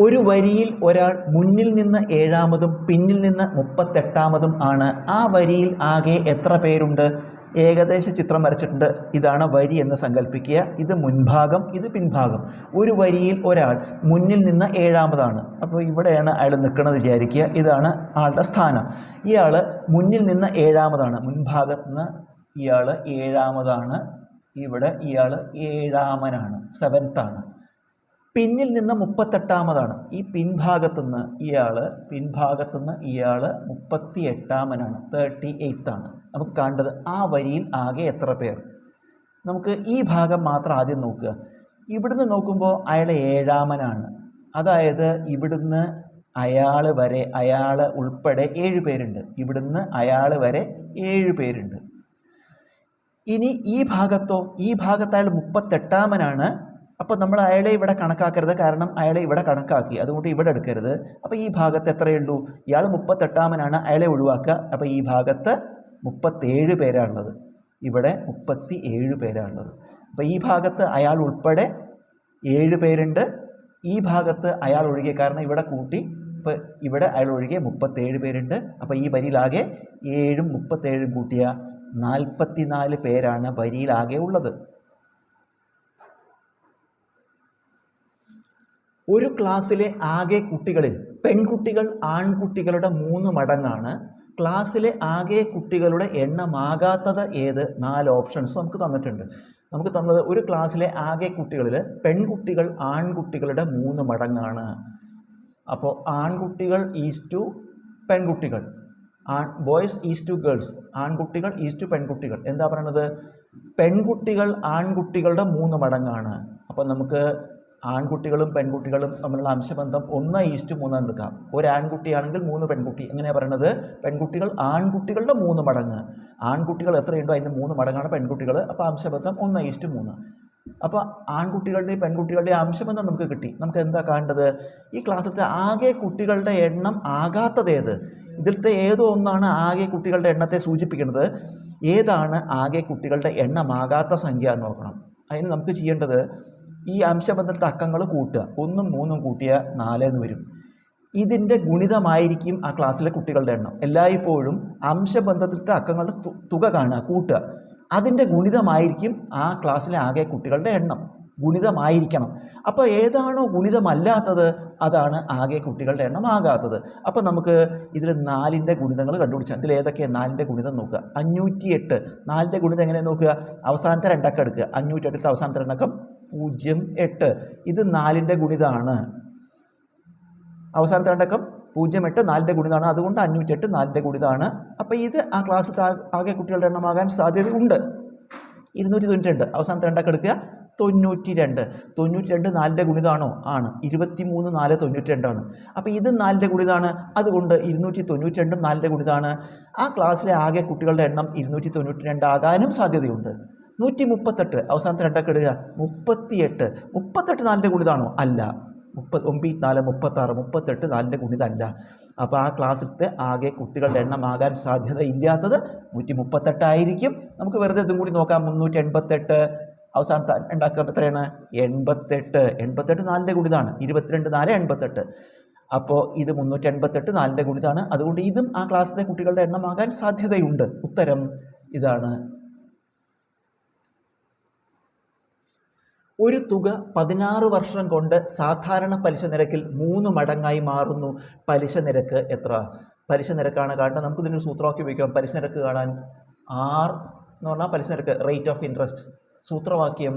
ഒരു വരിയിൽ ഒരാൾ മുന്നിൽ നിന്ന് ഏഴാമതും പിന്നിൽ നിന്ന് മുപ്പത്തെട്ടാമതും ആണ്. ആ വരിയിൽ ആകെ എത്ര പേരുണ്ട്? ഏകദേശ ചിത്രം വരച്ചിട്ടുണ്ട്. ഇതാണ് വരി എന്ന് സങ്കല്പിക്കുക ഇത് മുൻഭാഗം ഇത് പിൻഭാഗം. ഒരു വരിയിൽ ഒരാൾ മുന്നിൽ നിന്ന് ഏഴാമതാണ്. അപ്പോൾ ഇവിടെയാണ് അയാൾ നിൽക്കുന്നത് വിചാരിക്കുക. ഇതാണ് ആളുടെ സ്ഥാനം. ഇയാൾ മുന്നിൽ നിന്ന് ഏഴാമതാണ്. മുൻഭാഗത്ത് നിന്ന് ഇയാൾ ഏഴാമതാണ്. ഇവിടെ ഇയാൾ ഏഴാമനാണ്. സെവൻത്താണ് പിന്നിൽ നിന്ന് മുപ്പത്തെട്ടാമതാണ്. ഈ പിൻഭാഗത്തുനിന്ന് ഇയാൾ പിൻഭാഗത്തുനിന്ന് ഇയാൾ മുപ്പത്തി എട്ടാമനാണ് തേർട്ടി ആണ്. നമുക്ക് കണ്ടത് ആ വരിയിൽ ആകെ എത്ര പേർ? നമുക്ക് ഈ ഭാഗം മാത്രം ആദ്യം നോക്കുക. ഇവിടുന്ന് നോക്കുമ്പോൾ അയാൾ ഏഴാമനാണ്. അതായത് ഇവിടുന്ന് അയാൾ വരെ അയാൾ ഉൾപ്പെടെ ഏഴ് പേരുണ്ട്. ഇവിടുന്ന് അയാൾ വരെ ഏഴ് പേരുണ്ട്. ഇനി ഈ ഭാഗത്തോ ഈ ഭാഗത്ത് അയാൾ മുപ്പത്തെട്ടാമനാണ്. അപ്പോൾ നമ്മൾ അയാളെ ഇവിടെ കണക്കാക്കരുത്. കാരണം അയാളെ ഇവിടെ കണക്കാക്കി. അതുകൊണ്ട് ഇവിടെ എടുക്കരുത്. അപ്പോൾ ഈ ഭാഗത്ത് എത്രയുള്ളൂ ഇയാൾ മുപ്പത്തെട്ടാമനാണ്. അയാളെ ഒഴിവാക്കുക. അപ്പോൾ ഈ ഭാഗത്ത് മുപ്പത്തേഴ് പേരാണുള്ളത്. ഇവിടെ മുപ്പത്തി ഏഴ് പേരാണുള്ളത്. അപ്പോൾ ഈ ഭാഗത്ത് അയാൾ ഉൾപ്പെടെ ഏഴ് പേരുണ്ട്. ഈ ഭാഗത്ത് അയാൾ ഒഴികെ കാരണം ഇവിടെ കൂട്ടി ഇപ്പോൾ ഇവിടെ അയാൾ ഒഴികെ മുപ്പത്തേഴ് പേരുണ്ട്. അപ്പോൾ ഈ വരിയിലാകെ ഏഴും മുപ്പത്തേഴും കൂട്ടിയ നാൽപ്പത്തി നാല് പേരാണ് വരിയിലാകെ ഉള്ളത്. ഒരു ക്ലാസ്സിലെ ആകെ കുട്ടികളിൽ പെൺകുട്ടികൾ ആൺകുട്ടികളുടെ മൂന്ന് മടങ്ങാണ്. ക്ലാസ്സിലെ ആകെ കുട്ടികളുടെ എണ്ണമാകാത്തത് ഏത്? നാല് ഓപ്ഷൻസ് നമുക്ക് തന്നിട്ടുണ്ട്. നമുക്ക് തന്നത് ഒരു ക്ലാസ്സിലെ ആകെ കുട്ടികളിൽ പെൺകുട്ടികൾ ആൺകുട്ടികളുടെ മൂന്ന് മടങ്ങാണ്. അപ്പോൾ ആൺകുട്ടികൾ ഈസ് ടു പെൺകുട്ടികൾ. ആൺ ബോയ്സ് ഈസ് ടു ഗേൾസ് ആൺകുട്ടികൾ ഈസ് ടു പെൺകുട്ടികൾ. എന്താ പറയണത്? പെൺകുട്ടികൾ ആൺകുട്ടികളുടെ മൂന്ന് മടങ്ങാണ്. അപ്പോൾ നമുക്ക് ആൺകുട്ടികളും പെൺകുട്ടികളും തമ്മിലുള്ള അംശബന്ധം ഒന്ന് ഈസ്റ്റ് മൂന്ന് എടുക്കാം. ഒരു ആൺകുട്ടിയാണെങ്കിൽ മൂന്ന് പെൺകുട്ടി. എങ്ങനെയാണ് പറയണത്? പെൺകുട്ടികൾ ആൺകുട്ടികളുടെ മൂന്ന് മടങ്ങ്. ആൺകുട്ടികൾ എത്രയുണ്ടോ അതിന്റെ മൂന്ന് മടങ്ങാണ് പെൺകുട്ടികൾ. അപ്പോൾ അംശബന്ധം ഒന്ന് ഈസ്റ്റ് മൂന്ന്. അപ്പോൾ ആൺകുട്ടികളുടെയും പെൺകുട്ടികളുടെയും അംശബന്ധം നമുക്ക് കിട്ടി. നമുക്ക് എന്താ കാണേണ്ടത്? ഈ ക്ലാസ്സിലത്തെ ആകെ കുട്ടികളുടെ എണ്ണം ആകാത്തതേത് ഇതിലത്തെ ഏതോ ഒന്നാണ് ആകെ കുട്ടികളുടെ എണ്ണത്തെ സൂചിപ്പിക്കുന്നത്. ഏതാണ് ആകെ കുട്ടികളുടെ എണ്ണമാകാത്ത സംഖ്യ എന്ന് നോക്കണം. അതിന് നമുക്ക് ചെയ്യേണ്ടത് ഈ അംശബന്ധത്തെ അക്കങ്ങൾ കൂട്ടുക. ഒന്നും മൂന്നും കൂട്ടിയ നാല് എന്ന് വരും. ഇതിന്റെ ഗുണിതമായിരിക്കും ആ ക്ലാസ്സിലെ കുട്ടികളുടെ എണ്ണം. എല്ലായ്പ്പോഴും അംശബന്ധത്തിലത്തെ അക്കങ്ങളുടെ തുക കാണുക കൂട്ടുക. അതിന്റെ ഗുണിതമായിരിക്കും ആ ക്ലാസ്സിലെ ആകെ കുട്ടികളുടെ എണ്ണം. ഗുണിതമായിരിക്കണം. അപ്പോൾ ഏതാണോ ഗുണിതമല്ലാത്തത് അതാണ് ആകെ കുട്ടികളുടെ എണ്ണം ആകാത്തത്. അപ്പോൾ നമുക്ക് ഇതിൽ നാലിന്റെ ഗുണിതങ്ങൾ കണ്ടുപിടിച്ചാൽ ഇതിൽ ഏതൊക്കെയാണ് നാലിന്റെ ഗുണിതം നോക്കുക? അഞ്ഞൂറ്റി എട്ട് നാലിന്റെ ഗുണിതം എങ്ങനെ നോക്കുക? അവസാനത്തെ രണ്ടക്കം എടുക്കുക. അഞ്ഞൂറ്റി എട്ടിലത്തെ അവസാനത്തെ രണ്ടക്കം പൂജ്യം എട്ട്. ഇത് നാലിന്റെ ഗുണിതമാണ് അവസാനത്തെ രണ്ടക്കം പൂജ്യം എട്ട് നാലിന്റെ ഗുണിതമാണ് അതുകൊണ്ട് അഞ്ഞൂറ്റെട്ട് നാലിന്റെ ഗുണിതമാണ് അപ്പോൾ ഇത് ആ ക്ലാസ്സിൽ ആകെ കുട്ടികളുടെ എണ്ണമാകാൻ സാധ്യതയുണ്ട്. ഇരുന്നൂറ്റി തൊണ്ണൂറ്റി രണ്ട് അവസാനത്തെ രണ്ടക്കം എടുക്കുക. തൊണ്ണൂറ്റി രണ്ട് തൊണ്ണൂറ്റി രണ്ട് നാലിന്റെ ഗുണിതാണോ? ആണ്. ഇരുപത്തി മൂന്ന് നാല് തൊണ്ണൂറ്റി രണ്ടാണ് അപ്പോൾ ഇത് നാലിന്റെ ഗുണിതാണ്. അതുകൊണ്ട് ഇരുന്നൂറ്റി തൊണ്ണൂറ്റി രണ്ടും നാലിന്റെ ഗുണിതാണ്. ആ ക്ലാസ്സിലെ ആകെ കുട്ടികളുടെ എണ്ണം ഇരുന്നൂറ്റി തൊണ്ണൂറ്റി രണ്ട് ആകാനും സാധ്യതയുണ്ട്. നൂറ്റി മുപ്പത്തെട്ട് അവസാനത്തെ രണ്ടൊക്കെ ഇടുക. മുപ്പത്തിയെട്ട്. മുപ്പത്തെട്ട് നാലിന്റെ ഗുണിതാണോ അല്ല. മുപ്പത് ഒമ്പത് നാല് മുപ്പത്താറ്. മുപ്പത്തെട്ട് നാലിന്റെ ഗുണിതമല്ല അപ്പോൾ ആ ക്ലാസ്സിലത്തെ ആകെ കുട്ടികളുടെ എണ്ണം ആകാൻ സാധ്യത ഇല്ലാത്തത് നൂറ്റി മുപ്പത്തെട്ടായിരിക്കും നമുക്ക് വെറുതെ ഇതും കൂടി നോക്കാം. മുന്നൂറ്റി എൺപത്തെട്ട് അവസാനത്തെ ഉണ്ടാക്കുക എത്രയാണ്? എൺപത്തെട്ട്. എൺപത്തെട്ട് നാലിന്റെ ഗുണിതാണ്. ഇരുപത്തിരണ്ട് നാല് എൺപത്തെട്ട്. അപ്പോൾ ഇത് മുന്നൂറ്റി എൺപത്തെട്ട് നാലിന്റെ ഗുണിതാണ്. അതുകൊണ്ട് ഇതും ആ ക്ലാസ്സിലെ കുട്ടികളുടെ എണ്ണമാകാൻ സാധ്യതയുണ്ട്. ഉത്തരം ഇതാണ്. ഒരു തുക പതിനാറ് വർഷം കൊണ്ട് സാധാരണ പലിശ നിരക്കിൽ മൂന്ന് മടങ്ങായി മാറുന്നു. പലിശ നിരക്ക് എത്ര? പലിശ നിരക്കാണ് കാണുന്നത് നമുക്ക് ഇതിനൊരു സൂത്രമാക്കി ഉപയോഗിക്കാം. പലിശ നിരക്ക് കാണാൻ ആർ എന്ന് പറഞ്ഞാൽ പലിശ നിരക്ക് റേറ്റ് ഓഫ് ഇൻട്രസ്റ്റ് സൂത്രവാക്യം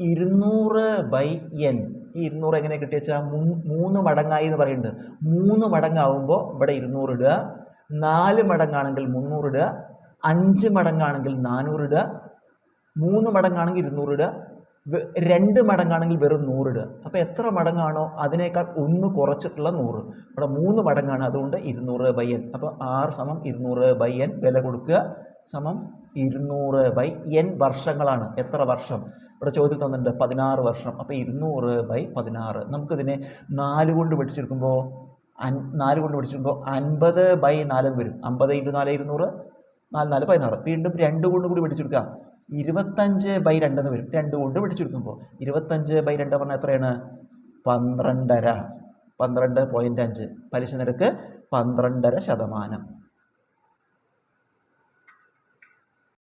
ഇരുന്നൂറ് ബൈ എൻ ഈ ഇരുന്നൂറ് എങ്ങനെ കിട്ടിയ വെച്ചാൽ മൂന്ന് മടങ്ങായി എന്ന് പറയുന്നുണ്ട്. മൂന്ന് മടങ്ങാവുമ്പോൾ ഇവിടെ ഇരുന്നൂറ് ഇടുക. നാല് മടങ്ങാണെങ്കിൽ മുന്നൂറ് ഇടുക. അഞ്ച് മടങ്ങാണെങ്കിൽ നാനൂറ് ഇടുക. മൂന്ന് മടങ്ങാണെങ്കിൽ ഇരുന്നൂറ് ഇടുക. രണ്ട് മടങ്ങാണെങ്കിൽ വെറും നൂറ് ഇടുക അപ്പോൾ എത്ര മടങ്ങാണോ അതിനേക്കാൾ ഒന്ന് കുറച്ചിട്ടുള്ള നൂറ്. ഇവിടെ മൂന്ന് മടങ്ങാണ് അതുകൊണ്ട് ഇരുന്നൂറ് ബൈ എൻ. അപ്പോൾ ആറ് സമം ഇരുന്നൂറ് ബൈ എൻ വില കൊടുക്കുക. സമം ഇരുന്നൂറ് ബൈ എൻ വർഷങ്ങളാണ്. എത്ര വർഷം? ഇവിടെ ചോദ്യത്തിൽ തന്നിട്ടുണ്ട് പതിനാറ് വർഷം. അപ്പോൾ ഇരുന്നൂറ് ബൈ പതിനാറ്. നമുക്കിതിനെ നാല് കൊണ്ട് പഠിച്ചെടുക്കുമ്പോൾ അൻ നാല് കൊണ്ട് പഠിച്ചെടുക്കുമ്പോൾ അൻപത് ബൈ നാല് വരും. അമ്പത് ഇന്റു നാല് ഇരുന്നൂറ് നാല് നാല് പതിനാറ്. വീണ്ടും രണ്ട് കൊണ്ട് കൂടി പഠിച്ചെടുക്കാം ഇരുപത്തഞ്ച് ബൈ രണ്ട് എന്ന് വരും. രണ്ട് കൊണ്ട് പിടിച്ചെടുക്കുമ്പോൾ ഇരുപത്തഞ്ച് ബൈ രണ്ട് പറഞ്ഞാൽ എത്രയാണ്? പന്ത്രണ്ടര. പന്ത്രണ്ട് പോയിന്റ് അഞ്ച്. പലിശ നിരക്ക് പന്ത്രണ്ടര ശതമാനം.